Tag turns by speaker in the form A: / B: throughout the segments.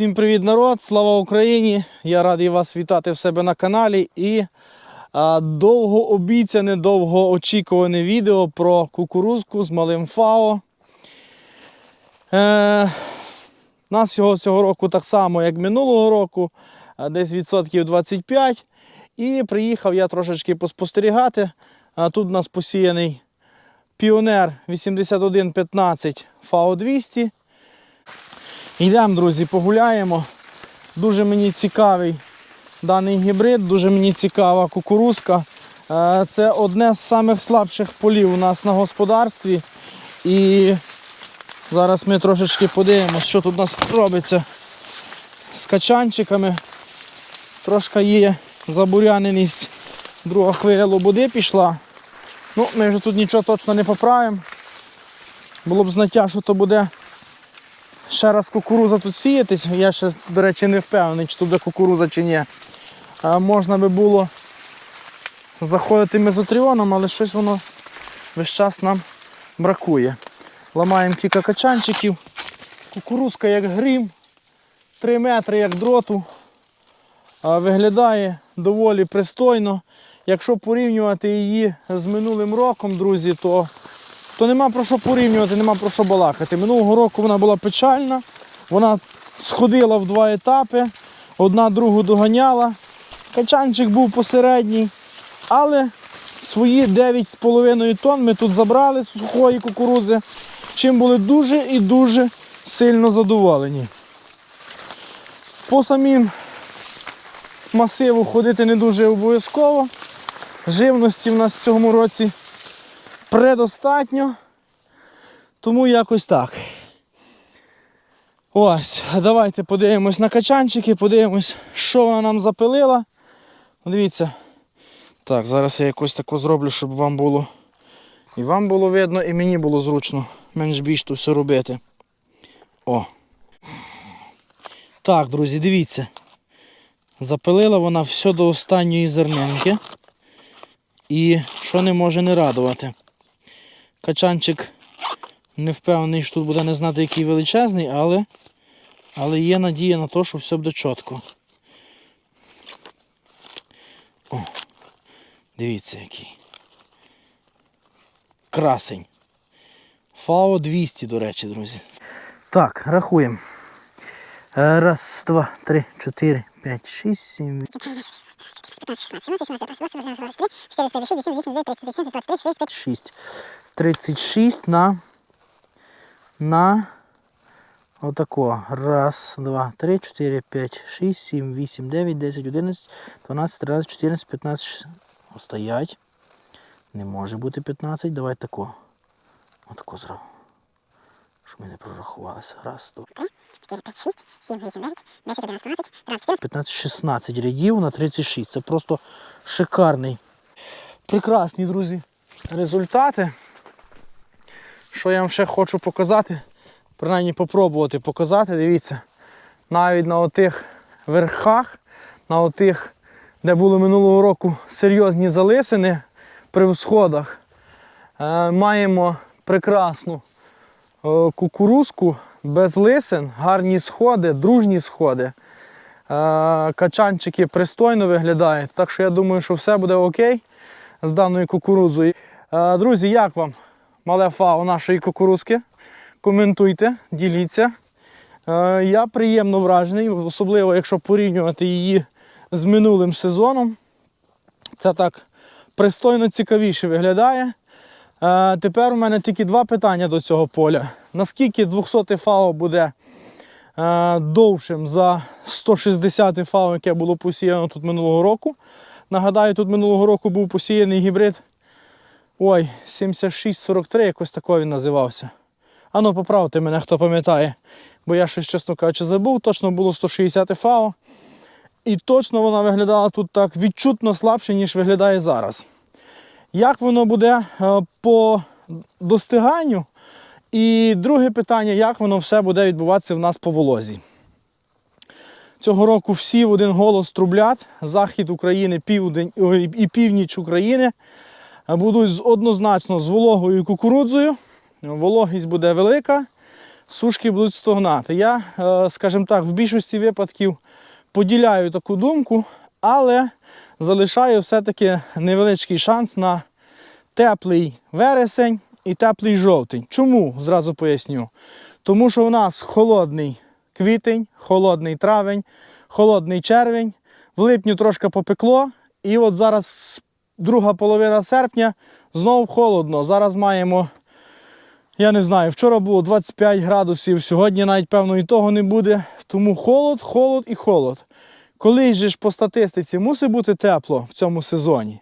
A: Всім привіт, народ! Слава Україні! Я радий вас вітати в себе на каналі. І а, довго обіцяне, довго очікуване відео про кукурузку з малим ФАО. Е, Нас його цього року так само, як минулого року, е, десь відсотків 25. І приїхав я трошечки поспостерігати. А, Тут у нас посіяний піонер 8115 ФАО 200. Йдемо, друзі, погуляємо. Дуже мені цікавий даний гібрид, дуже мені цікава кукурузка. Е, це одне з самих слабших полів у нас на господарстві. І зараз ми трошечки подивимося, що тут у нас робиться з качанчиками. Трошка є забуряненість, друга хвиля лободи пішла. Ну, Ми вже тут нічого точно не поправимо. Було б знаття, що то буде Ще раз кукуруза тут сіятись, я ще, до речі, не впевнений, чи тут кукуруза чи ні. А Можна би було заходити мезотріоном, але щось воно весь час нам бракує. Ламаємо кілька качанчиків, кукурузка як грім, 3 метри як дроту. Виглядає доволі пристойно. Якщо порівнювати її з минулим роком, друзі, то то нема про що порівнювати, нема про що балакати. Минулого року вона була печальна, вона сходила в два етапи, одна другу доганяла. Качанчик був посередній, але свої 9,5 тонн ми тут забрали з сухої кукурудзи, чим були дуже і дуже сильно задоволені. По самім масиву ходити не дуже обов'язково. Живності в нас в цьому році предостатньо. Тому якось так. Ось, давайте подивимось на качанчики, подивимось, що вона нам запилила. Дивіться. Так, зараз я якось таку зроблю, щоб вам було і вам було видно, і мені було зручно менш більш то все робити. О. Так, друзі, дивіться. Запилила вона все до останньої зернинки. І що не може не радувати. Качанчик не впевнений, що тут буде не знати, який величезний, але але є надія на те, що все буде чітко. О, Дивіться який. Красень. Фао 200, до речі, друзі. Так, рахуємо. Раз, два, три, чотири, п'ять, шість, сім. 6. 36 на на отако. Раз, два, три, чотири, п'ять, шість, сім, вісім, дев'ять, десять, одинадцять, дванадцять, тринадцять, чотирнадцять, п'ятнадцять. Стоять. Не може бути 15. Давай тако. Отако зробимо. Щоб ми не прорахувалися. Раз, два. 15, 16 рядів на 36. Це просто шикарний. Прекрасні, друзі, результати. Що я вам ще хочу показати, принаймні попробувати показати, дивіться, навіть на отих верхах, на отих, де були минулого року серйозні залисини при всходах, е, маємо прекрасну е, кукурузку без лисин, гарні сходи, дружні сходи. Е, качанчики пристойно виглядають, так що я думаю, що все буде окей з даною кукурудзою. Друзі, як вам? мале ФАУ нашої кукурузки. Коментуйте, діліться. Е, я приємно вражений, особливо, якщо порівнювати її з минулим сезоном. Це так пристойно цікавіше виглядає. Е, тепер у мене тільки два питання до цього поля. Наскільки 200 фао буде е, довшим за 160 ФАУ, яке було посіяно тут минулого року. Нагадаю, тут минулого року був посіяний гібрид Ой, 7643 якось тако він називався. Ану, поправте мене, хто пам'ятає. Бо я щось, чесно кажучи, забув, точно було 160 ФАО. І точно вона виглядала тут так відчутно слабше, ніж виглядає зараз. Як воно буде е, по достиганню? І друге питання, як воно все буде відбуватися в нас по волозі? Цього року всі в один голос трублять. Захід України, південь і північ України будуть однозначно з вологою кукурудзою. Вологість буде велика, сушки будуть стогнати. Я, е, скажімо так, в більшості випадків поділяю таку думку, але залишаю все-таки невеличкий шанс на теплий вересень і теплий жовтень. Чому? Зразу поясню. Тому що у нас холодний квітень, холодний травень, холодний червень, в липню трошки попекло. І от зараз друга половина серпня, знову холодно. Зараз маємо, я не знаю, вчора було 25 градусів, сьогодні навіть, певно, і того не буде. Тому холод, холод і холод. Колись же ж по статистиці мусить бути тепло в цьому сезоні.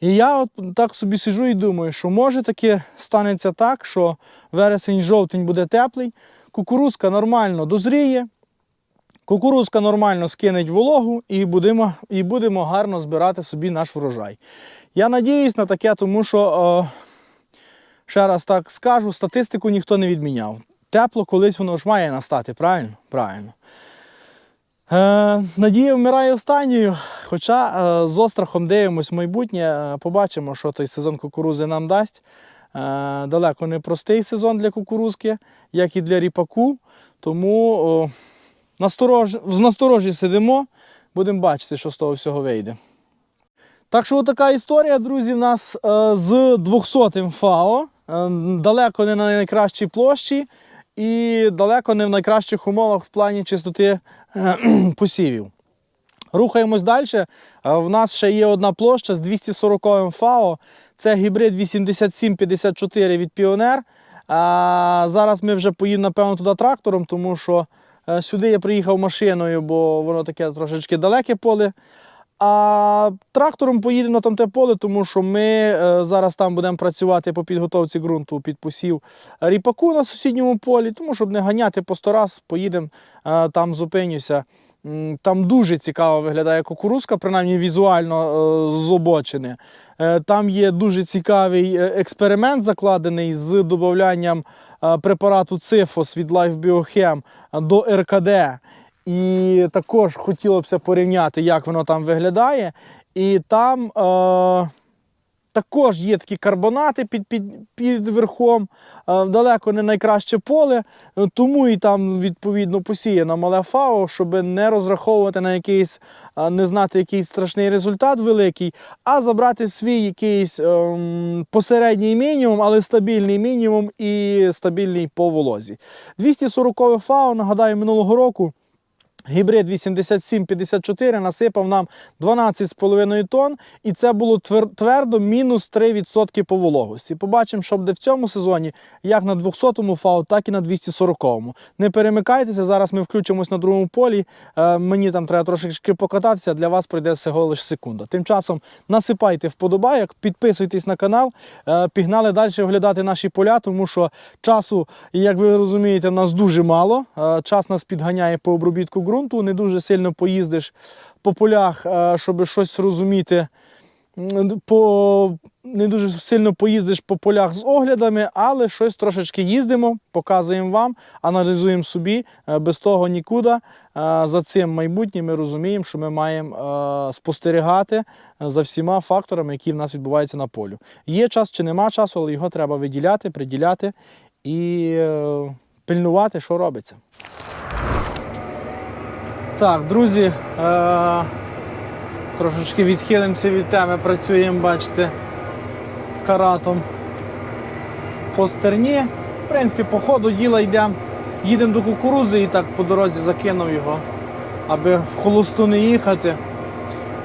A: І я от так собі сижу і думаю, що може таки станеться так, що вересень-жовтень буде теплий, кукурузка нормально дозріє, Кукурузка нормально скинеть вологу і будемо і будемо гарно збирати собі наш врожай. Я надіюсь на таке, тому що, о, е, ще раз так скажу, статистику ніхто не відміняв. Тепло колись воно ж має настати, правильно? Правильно. Е, Надія вмирає останньою. Хоча е, з острахом дивимось в майбутнє, е, побачимо, що той сезон кукурузи нам дасть. Е, далеко не простий сезон для кукурузки, як і для ріпаку. Тому. О, Насторож... В насторожі сидимо, будемо бачити, що з того всього вийде. Так що така історія, друзі, в нас е, з 200 м ФАО. Е, далеко не на найкращій площі і далеко не в найкращих умовах в плані чистоти е, посівів. Рухаємось далі. В нас ще є одна площа з 240 ФАО. Це гібрид 8754 від Піонер. Зараз ми вже поїдемо, напевно, туди трактором, тому що Е, сюди я приїхав машиною, бо воно таке трошечки далеке поле. А трактором поїдемо на тамте поле, тому що ми е, зараз там будемо працювати по підготовці ґрунту під посів ріпаку на сусідньому полі, тому щоб не ганяти по сто раз, поїдемо, е, там зупинюся. Там дуже цікаво виглядає кукурузка, принаймні візуально з обочини. Там є дуже цікавий експеримент, закладений з додаванням Е, препарату Цифос від Life Biochem до РКД. І також хотілося б порівняти, як воно там виглядає. І там. Е також є такі карбонати під під, під верхом, е, далеко не найкраще поле, е, тому і там відповідно посіяна мале фао, щоб не розраховувати на якийсь, е, не знати якийсь страшний результат великий, а забрати свій якийсь ем, посередній мінімум, але стабільний мінімум і стабільний по волозі. 240 фао, нагадаю, минулого року. Гібрид 8754 насипав нам 12,5 тонн, і це було твердо мінус 3% по вологості. Побачимо, що буде в цьому сезоні, як на 200-му фау, так і на 240-му. Не перемикайтеся, зараз ми включимось на другому полі. Е, мені там треба трошечки покататися, для вас пройде всього лише секунда. Тим часом насипайте вподобайок, підписуйтесь на канал, е, пігнали далі оглядати наші поля, тому що часу, як ви розумієте, в нас дуже мало. Е, час нас підганяє по обробітку ґрунту ґрунту, не дуже сильно поїздиш по полях, е, щоб щось розуміти. По, Не дуже сильно поїздиш по полях з оглядами, але щось трошечки їздимо, показуємо вам, аналізуємо собі. Е, без того нікуди. Е, за цим майбутнім ми розуміємо, що ми маємо спостерігати за всіма факторами, які в нас відбуваються на полю. Є час чи нема часу, але його треба виділяти, приділяти і пильнувати, що робиться. Так, друзі, е- трошечки відхилимося від теми, працюємо, бачите, каратом по стерні. В принципі, по ходу діла йдемо. Їдемо до кукурузи і так по дорозі закинув його, аби в холосту не їхати.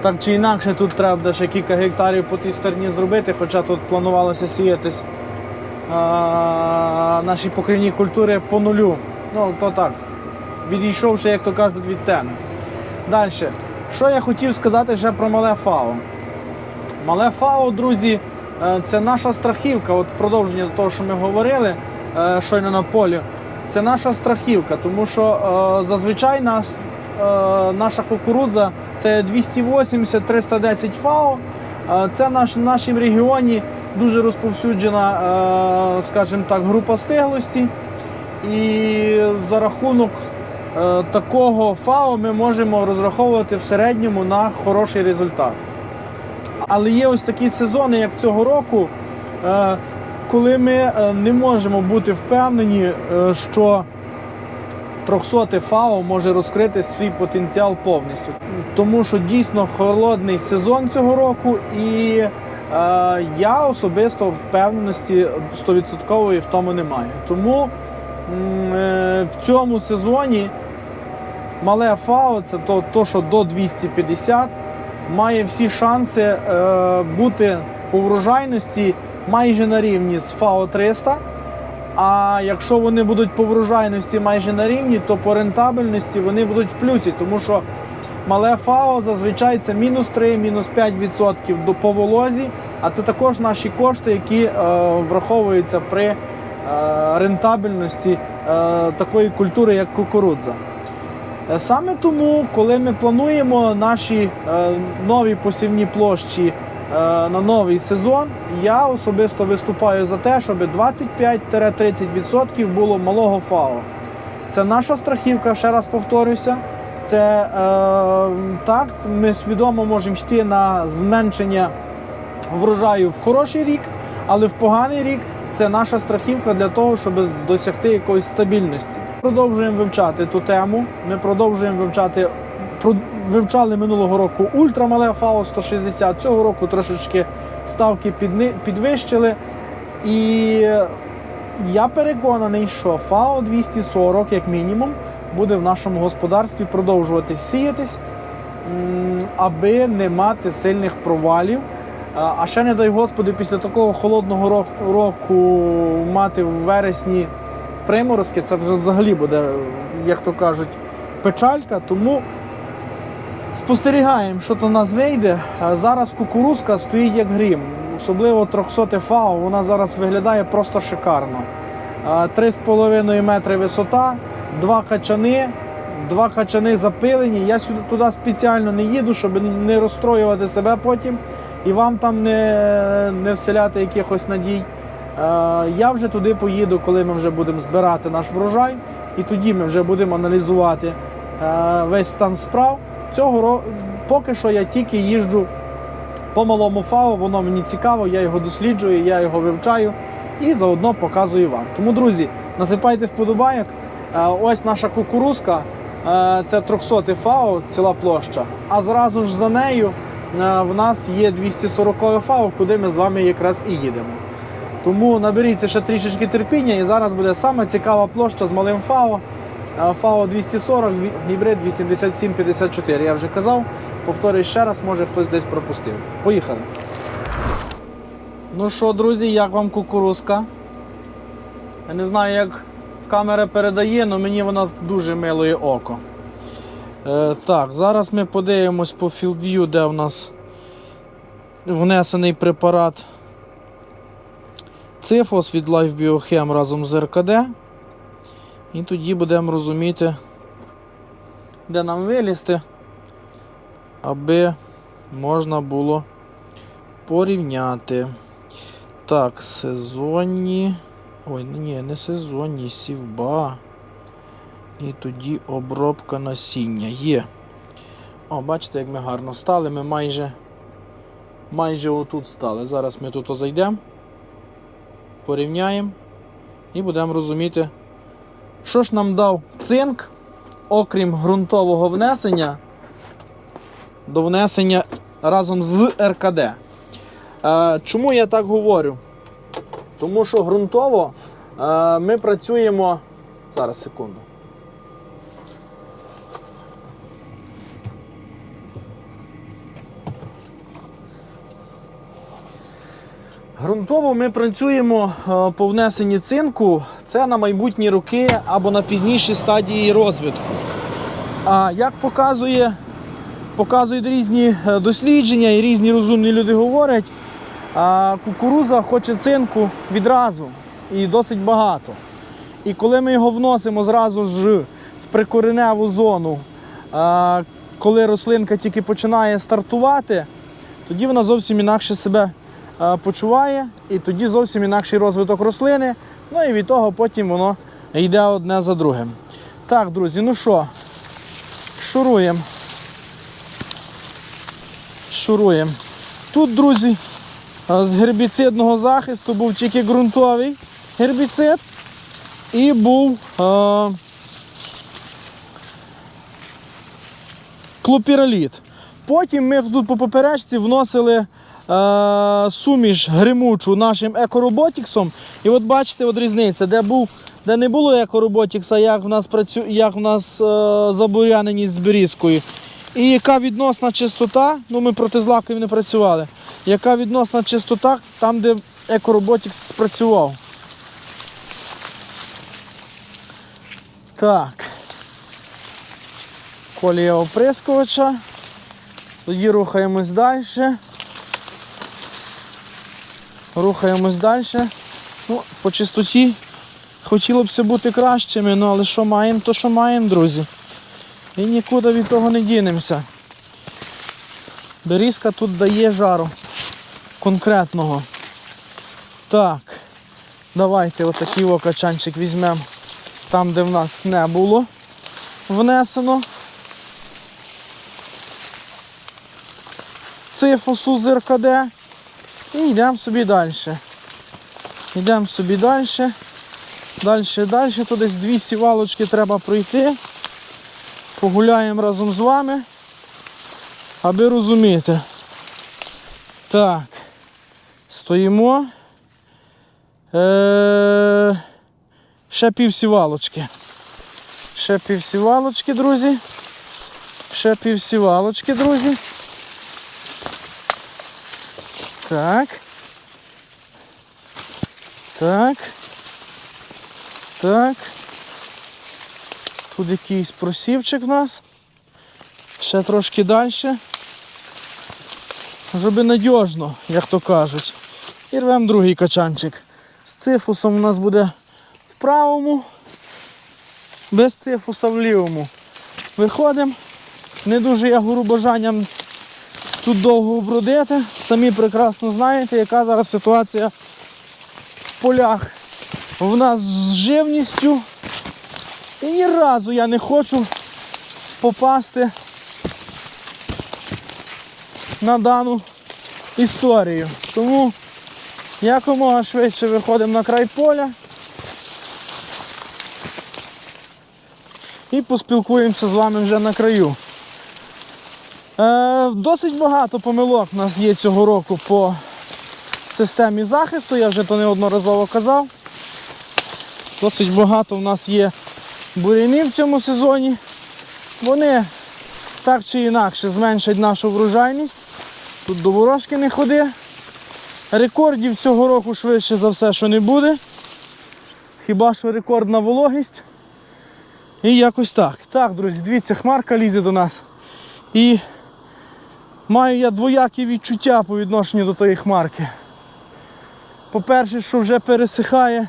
A: Так чи інакше, тут треба буде ще кілька гектарів по тій стерні зробити, хоча тут планувалося сіятись а, е, наші покривні культури по нулю. Ну, то так, відійшовши, як то кажуть, від теми. Далі, що я хотів сказати ще про мале ФАО. Мале ФАО, друзі, е, це наша страхівка. От в продовження до того, що ми говорили е, щойно на полі, це наша страхівка, тому що е, зазвичай нас, наша кукурудза це 280-310 ФАО. Це наш, в нашому регіоні дуже розповсюджена, скажімо так, група стиглості. І за рахунок Е, такого ФАО ми можемо розраховувати в середньому на хороший результат. Але є ось такі сезони, як цього року, е, коли ми е, не можемо бути впевнені, що 300 ФАО може розкрити свій потенціал повністю. Тому що дійсно холодний сезон цього року, і я особисто впевненості 100% в тому не маю. Тому в цьому сезоні. Мале ФАО це то, то, що до 250 має всі шанси е, бути по врожайності майже на рівні з ФАО 300. А якщо вони будуть по врожайності майже на рівні, то по рентабельності вони будуть в плюсі, тому що мале ФАО зазвичай це мінус 3, мінус 5% до по волозі. А це також наші кошти, які е, враховуються при е, рентабельності е, такої культури, як кукурудза. Е, саме тому, коли ми плануємо наші е, нові посівні площі е, на новий сезон, я особисто виступаю за те, щоб 25-30% було малого ФАО. Це наша страхівка, ще раз повторюся. Це е, так, ми свідомо можемо йти на зменшення врожаю в хороший рік, але в поганий рік це наша страхівка для того, щоб досягти якоїсь стабільності. Продовжуємо вивчати ту тему. Ми продовжуємо вивчати. Вивчали минулого року ультрамале ФАО 160. Цього року трошечки ставки підвищили. І я переконаний, що ФАО 240, як мінімум, буде в нашому господарстві продовжувати сіятись, аби не мати сильних провалів. А ще, не дай Господи, після такого холодного року мати в вересні приморозки, це вже взагалі буде, як то кажуть, печалька. Тому спостерігаємо, що то нас вийде. Зараз кукурузка стоїть як грім. Особливо 300 фау, вона зараз виглядає просто шикарно. 3,5 метри висота, два качани, два качани запилені. Я сюди туди спеціально не їду, щоб не розстроювати себе потім і вам там не не вселяти якихось надій. Е, я вже туди поїду, коли ми вже будемо збирати наш врожай, і тоді ми вже будемо аналізувати е, весь стан справ. Цього року поки що я тільки їжджу по малому фау, воно мені цікаво, я його досліджую, я його вивчаю і заодно показую вам. Тому, друзі, насипайте вподобайок. Е, ось наша кукурузка, це 300 фау, ціла площа. А зразу ж за нею в нас є 240 фау, куди ми з вами якраз і їдемо. Тому наберіться ще трішечки терпіння і зараз буде саме цікава площа з малим ФАО. ФАО 240, гібрид 8754. Я вже казав. Повторюю ще раз, може хтось десь пропустив. Поїхали. Ну що, друзі, як вам кукурузка? Я не знаю, як камера передає, але мені вона дуже милує око. Е, Так, зараз ми подивимось по FieldView, де в нас внесений препарат. Цифос від Life Biochem разом з РКД. І тоді будемо розуміти, де нам вилізти, аби можна було порівняти. Так, сезонні. Ой, ну ні, не сезонні, сівба. І тоді обробка насіння є. О, бачите, як ми гарно стали. Ми майже майже отут стали. Зараз ми тут зайдемо порівняємо і будемо розуміти, що ж нам дав цинк, окрім ґрунтового внесення, до внесення разом з РКД. Е, чому я так говорю? Тому що ґрунтово е, ми працюємо. Зараз секунду. Грунтово ми працюємо е, по внесенні цинку. Це на майбутні роки або на пізніші стадії розвитку. А як показує, показують різні е, дослідження і різні розумні люди говорять, кукуруза хоче цинку відразу і досить багато. І коли ми його вносимо зразу ж в прикореневу зону, коли рослинка тільки починає стартувати, тоді вона зовсім інакше себе. Е, почуває, і тоді зовсім інакший розвиток рослини. Ну і від того потім воно йде одне за другим. Так, друзі, ну що, шуруємо. Шуруємо. Тут, друзі, е, з гербіцидного захисту був тільки ґрунтовий гербіцид і був е клопіраліт. Потім ми тут по поперечці вносили Е, суміш гримучу нашим екороботіксом. І от бачите, от різниця, де був, де не було екороботікса, як в нас працю... як в нас е забуряненість з берізкою. І яка відносна чистота, ну ми проти злаків не працювали. Яка відносна чистота там, де екороботікс спрацював. Так. Колія оприскувача. Тоді рухаємось далі. Рухаємось далі. Ну, По чистоті хотілося б бути кращими, ну, але що маємо, то що маємо, друзі. І нікуди від того не дінемося. Берізка тут дає жару конкретного. Так, давайте отакий о качанчик візьмемо там, де в нас не було внесено. Цифосу зеркаде. І йдемо собі далі. Йдемо собі далі. Далі, далі. Тут десь дві сівалочки треба пройти. Погуляємо разом з вами, аби розуміти. Так, стоїмо. Е, ще півсівалочки. Ще півсівалочки, друзі. Ще півсівалочки, друзі. Так. Так. Так. Тут якийсь просівчик в нас. Ще трошки далі. Щоб надіжно, як то кажуть. І рвемо другий качанчик. З цифусом у нас буде в правому, без цифуса в лівому. Виходимо. Не дуже я гору бажанням тут довго бродити. Самі прекрасно знаєте, яка зараз ситуація в полях в нас з живністю. І ні разу я не хочу попасти на дану історію. Тому якомога швидше виходимо на край поля і поспілкуємося з вами вже на краю. Е, Досить багато помилок у нас є цього року по системі захисту, я вже то неодноразово казав. Досить багато в нас є буряни в цьому сезоні. Вони так чи інакше зменшать нашу врожайність. Тут до ворожки не ходи. Рекордів цього року швидше за все, що не буде. Хіба що рекордна вологість. І якось так. Так, друзі, дивіться, хмарка лізе до нас. І Маю я двоякі відчуття по відношенню до тої хмарки. По-перше, що вже пересихає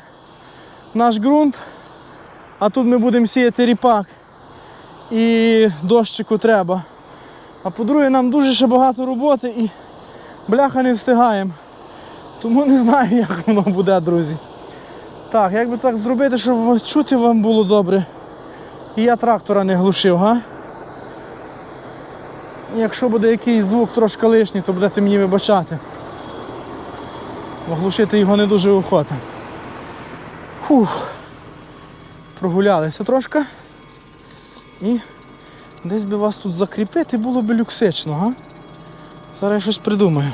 A: наш ґрунт, а тут ми будемо сіяти ріпак і дощику треба. А по-друге, нам дуже ще багато роботи і бляха не встигаємо. Тому не знаю, як воно буде, друзі. Так, як би так зробити, щоб чути вам було добре. І я трактора не глушив, га? якщо буде якийсь звук трошки лишній, то будете мені вибачати. Оглушити його не дуже охота. Фух. Прогулялися трошки. І десь би вас тут закріпити було б люксично, а? Зараз я щось придумаю.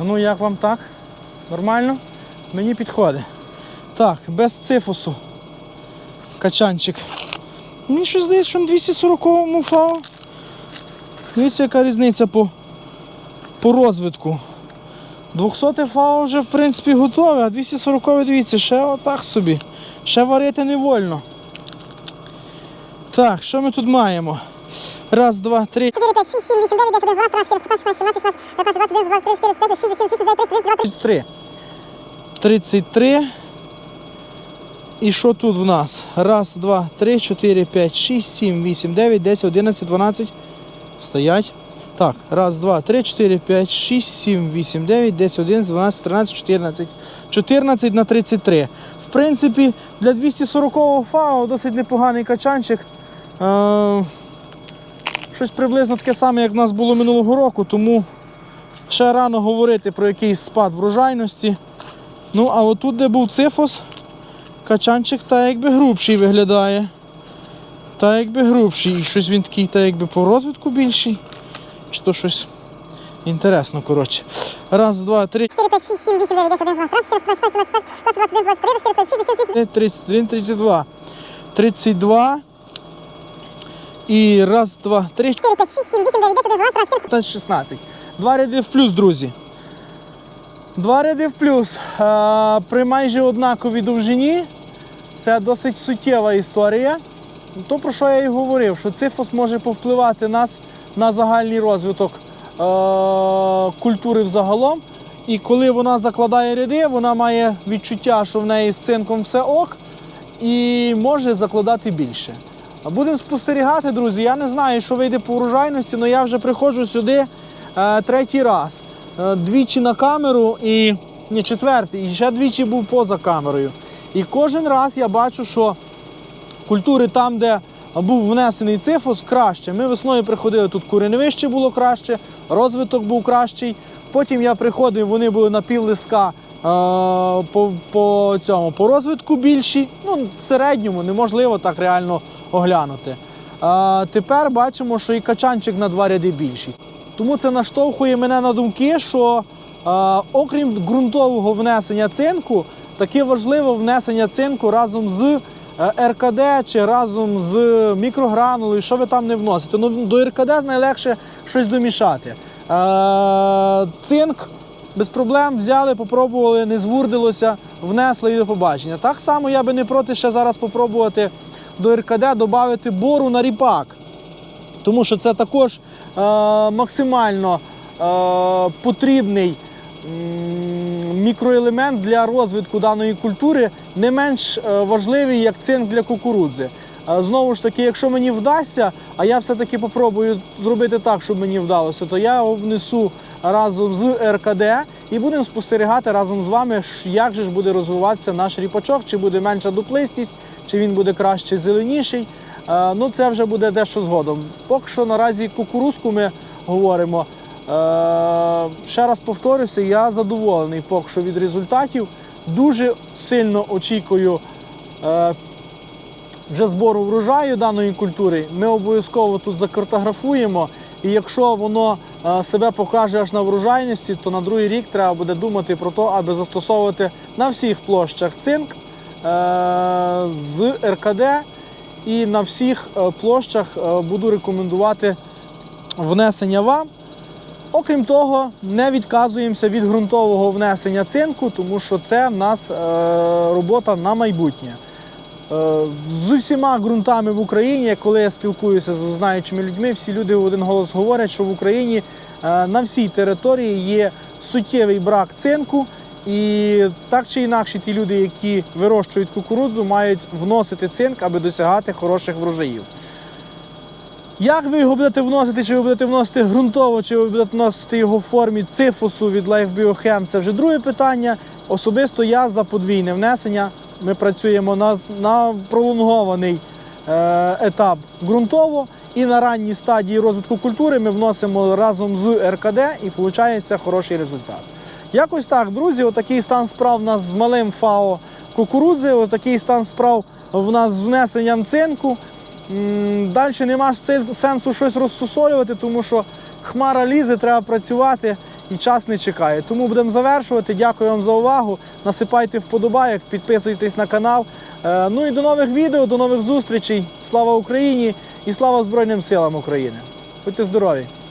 A: А ну як вам так? Нормально? Мені підходить. Так, без цифусу. Качанчик. Мені щось здається, що на 240-му фау. Дивіться, яка різниця по по розвитку. 200 фау вже в принципі готове, а 240 дивіться, ще отак собі. Ще варити не вольно. Так, що ми тут маємо? Раз, два, три. 4, 5, 6, 7, 8, 9, 10, 11, 12, 14, 15, 17, 18, 19, 20, 21, 23, 24, 25, 26, 27, 28, 29, 30, 33. 33. І що тут в нас? Раз, два, три, чотири, п'ять, шість, сім, вісім, дев'ять, десять, одинадцять, дванадцять. Стоять. Так, раз, два, три, чотири, п'ять, шість, сім, вісім, дев'ять, десять, одинадцять, дванадцять, тринадцять, чотирнадцять. Чотирнадцять на тридцять три. В принципі, для 240-го фау досить непоганий качанчик. Е, Щось приблизно таке саме, як в нас було минулого року, тому ще рано говорити про якийсь спад врожайності. Ну, а отут, де був цифос. Качанчик та якби грубший виглядає. Та якби грубший. І щось він такий, та якби по розвитку більший. Чи то щось інтересно, коротше. Раз, два, три. 4, 5, 6, 7, 8, 9, 10, 11, 12, 14, 15, 16, 17, 18, 19, 20, 21, 22, 23, 32. 32. І раз, два, три. 4, 5, 6, 7, 8, 9, 10, 11, 12, 14, 15, 16. Два ряди в плюс, друзі. Два ряди в плюс. При майже однаковій довжині це досить суттєва історія. То, про що я і говорив, що цифос може повпливати нас на загальний розвиток культури взагалом. І коли вона закладає ряди, вона має відчуття, що в неї з цинком все ок, і може закладати більше. Будемо спостерігати, друзі. Я не знаю, що вийде по урожайності, але я вже приходжу сюди е, третій раз. Е, двічі на камеру, і не четвертий, і ще двічі був поза камерою. І кожен раз я бачу, що культури там, де був внесений цифос, краще. Ми весною приходили, тут кореневище було краще, розвиток був кращий. Потім я приходив, вони були на пів листка е, по по цьому по розвитку більші. Ну, в середньому неможливо так реально оглянути. Е, тепер бачимо, що і качанчик на два ряди більший. Тому це наштовхує мене на думки, що а, е, окрім ґрунтового внесення цинку, таке важливо внесення цинку разом з е, РКД чи разом з мікрогранулою, що ви там не вносите. Ну, До РКД найлегше щось домішати. А, е, цинк без проблем взяли, попробували, не звурдилося, внесли і до побачення. Так само я би не проти ще зараз спробувати до РКД додати бору на ріпак тому що це також е, максимально е, потрібний мікроелемент для розвитку даної культури, не менш е, важливий, як цинк для кукурудзи. Е, знову ж таки, якщо мені вдасться, а я все-таки попробую зробити так, щоб мені вдалося, то я його внесу разом з РКД і будемо спостерігати разом з вами, як же ж буде розвиватися наш ріпачок, чи буде менша дуплистість, чи він буде краще зеленіший. Е, ну це вже буде дещо згодом. Поки що наразі кукурузку ми говоримо. Е, ще раз повторюся, я задоволений поки що від результатів. Дуже сильно очікую е, вже збору врожаю даної культури. Ми обов'язково тут закартографуємо. І якщо воно себе покаже аж на врожайності, то на другий рік треба буде думати про те, аби застосовувати на всіх площах цинк з РКД. І на всіх е, площах е, буду рекомендувати внесення вам. Окрім того, не відказуємося від ґрунтового внесення цинку, тому що це в нас е, робота на майбутнє. З усіма ґрунтами в Україні, коли я спілкуюся з знаючими людьми, всі люди в один голос говорять, що в Україні на всій території є суттєвий брак цинку. І так чи інакше, ті люди, які вирощують кукурудзу, мають вносити цинк, аби досягати хороших врожаїв. Як ви його будете вносити, чи ви будете вносити ґрунтово, чи ви будете вносити його в формі цифусу від Life Biochem, це вже друге питання. Особисто я за подвійне внесення. Ми працюємо на на пролонгований е, етап ґрунтово, і на ранній стадії розвитку культури ми вносимо разом з РКД і виходить хороший результат. Якось так, друзі, отакий стан справ у нас з малим фао кукурудзи, отакий стан справ у нас з внесенням цинку. Далі нема сенсу щось розсусолювати, тому що хмара лізе, треба працювати і час не чекає. Тому будемо завершувати. Дякую вам за увагу. Насипайте вподобайок, підписуйтесь на канал. Е, ну і до нових відео, до нових зустрічей. Слава Україні і слава Збройним силам України. Будьте здорові!